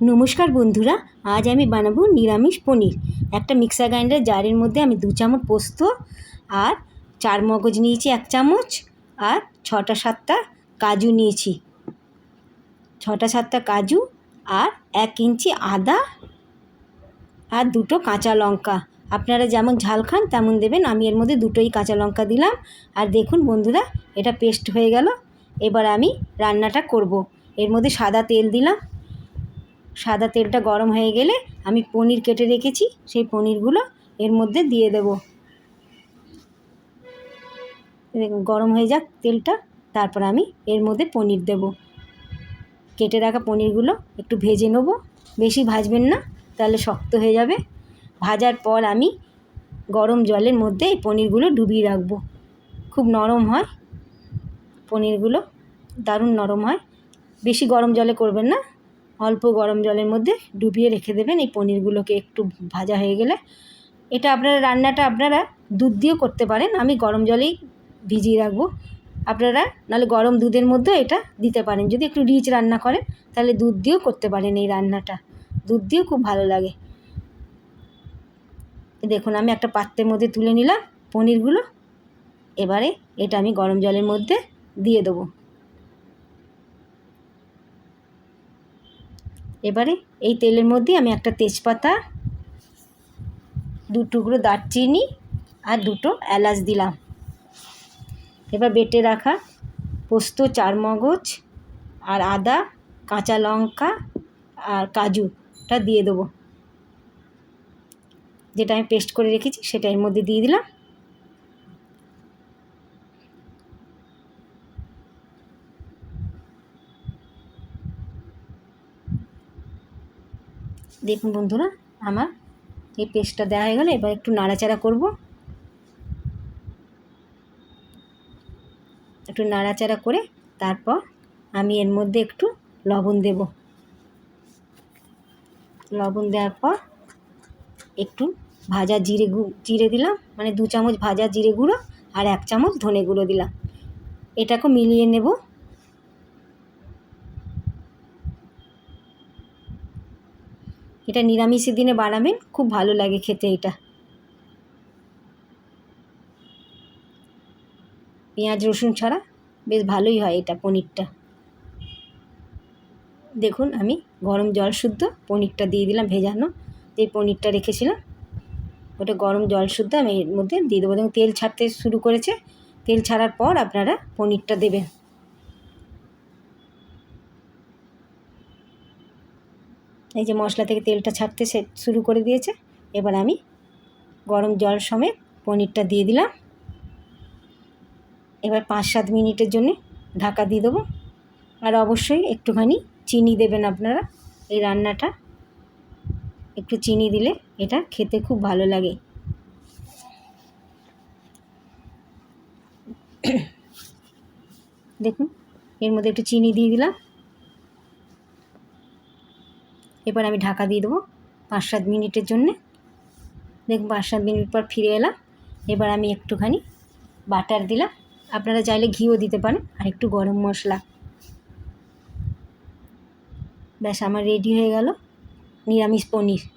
নমস্কার বন্ধুরা, আজ আমি বানাবো নিরামিষ পনির। একটা মিক্সার গ্রাইন্ডার জারের মধ্যে আমি দু চামচ পোস্ত আর চার মগজ নিয়েছি এক চামচ আর ছটা সাতটা কাজু নিয়েছি। ছটা সাতটা কাজু আর এক ইঞ্চি আদা আর দুটো কাঁচা লঙ্কা। আপনারা যেমন ঝাল খান, তেমন দেবেন। আমি এর মধ্যে দুটোই কাঁচা লঙ্কা দিলাম। আর দেখুন বন্ধুরা, এটা পেস্ট হয়ে গেল। এবার আমি রান্নাটা করব। এর মধ্যে সাদা তেল দিলাম। সাদা তেলটা গরম হয়ে গেলে আমি পনির কেটে রেখেছি, সেই পনিরগুলো এর মধ্যে দিয়ে দেব। গরম হয়ে যাক তেলটা, তারপর আমি এর মধ্যে পনির দেব। কেটে রাখা পনিরগুলো একটু ভেজে নেব। বেশি ভাজবেন না, তাহলে শক্ত হয়ে যাবে। ভাজার পর আমি গরম জলের মধ্যে এই পনিরগুলো ডুবিয়ে রাখব। খুব নরম হয়, পনিরগুলো দারুণ নরম হয়। বেশি গরম জলে করবেন না অল্প গরম জলের মধ্যে ডুবিয়ে রেখে দেবেন। এই পনিরগুলোকে একটু ভাজা হয়ে গেলে এটা আপনারা, রান্নাটা আপনারা দুধ দিয়েও করতে পারেন। আমি গরম জলেই ভিজিয়ে রাখব। আপনারা নাহলে গরম দুধের মধ্যেও এটা দিতে পারেন। যদি একটু রিচ রান্না করেন, তাহলে দুধ দিয়েও করতে পারেন এই রান্নাটা। দুধ দিয়েও খুব ভালো লাগে। দেখুন, আমি একটা পাত্রের মধ্যে তুলে নিলাম পনিরগুলো। এবারে এটা আমি গরম জলের মধ্যে দিয়ে দেবো। এবারে এই তেলের মধ্যে আমি একটা তেজপাতা, দু টুকরো দারচিনি আর দুটো এলাচ দিলাম। এবার বেটে রাখা পোস্ত চার মগজ আর আদা, কাঁচা লঙ্কা আর কাজুটা দিয়ে দেবো। যেটা আমি পেস্ট করে রেখেছি সেটা এর মধ্যে দিয়ে দিলাম। দেখুন বন্ধুরা, আমার এই পেস্টটা দেওয়া হয়ে গেলে, এবার একটু নাড়াচাড়া করব। একটু নাড়াচাড়া করে তারপর আমি এর মধ্যে একটু লবণ দেব। লবণ দেওয়ার পর একটু ভাজা জিরে গু, জিরে দিলাম মানে দু চামচ ভাজা জিরে গুঁড়ো আর এক চামচ ধনে গুঁড়ো দিলাম। এটাকে মিলিয়ে নেব। এটা নিরামিষের দিনে বানাবেন, খুব ভালো লাগে খেতে এটা। পেঁয়াজ, রসুন ছাড়া বেশ ভালোই হয় এটা পনিরটা। দেখুন আমি গরম জল শুদ্ধ পনিরটা দিয়ে দিলাম ভেজানো এই পনিরটা রেখেছিলাম, ওটা গরম জল শুদ্ধ আমি এর মধ্যে দিয়ে দেবো। দেখুন তেল ছাড়তে শুরু করেছে, তেল ছাড়ার পর আপনারা পনিরটা দেবেন। এই যে মশলা থেকে তেলটা ছাড়তে সে শুরু করে দিয়েছে। এবার আমি গরম জল সমেত পনিরটা দিয়ে দিলাম। এবার পাঁচ সাত মিনিটের জন্যে ঢাকা দিয়ে দেবো। আর অবশ্যই একটুখানি চিনি দেবেন আপনারা এই রান্নাটা। একটু চিনি দিলে এটা খেতে খুব ভালো লাগে। দেখুন, এর মধ্যে একটু চিনি দিয়ে দিলাম। এবার আমি ঢাকা দিয়ে দেবো পাঁচ সাত মিনিটের জন্যে। দেখুন, পাঁচ সাত মিনিট পর ফিরে এলাম। এবার আমি একটুখানি বাটার দিলাম। আপনারা চাইলে ঘিও দিতে পারেন, আর একটু গরম মশলা। ব্যাস, আমার রেডি হয়ে গেল। নিরামিষ পনির।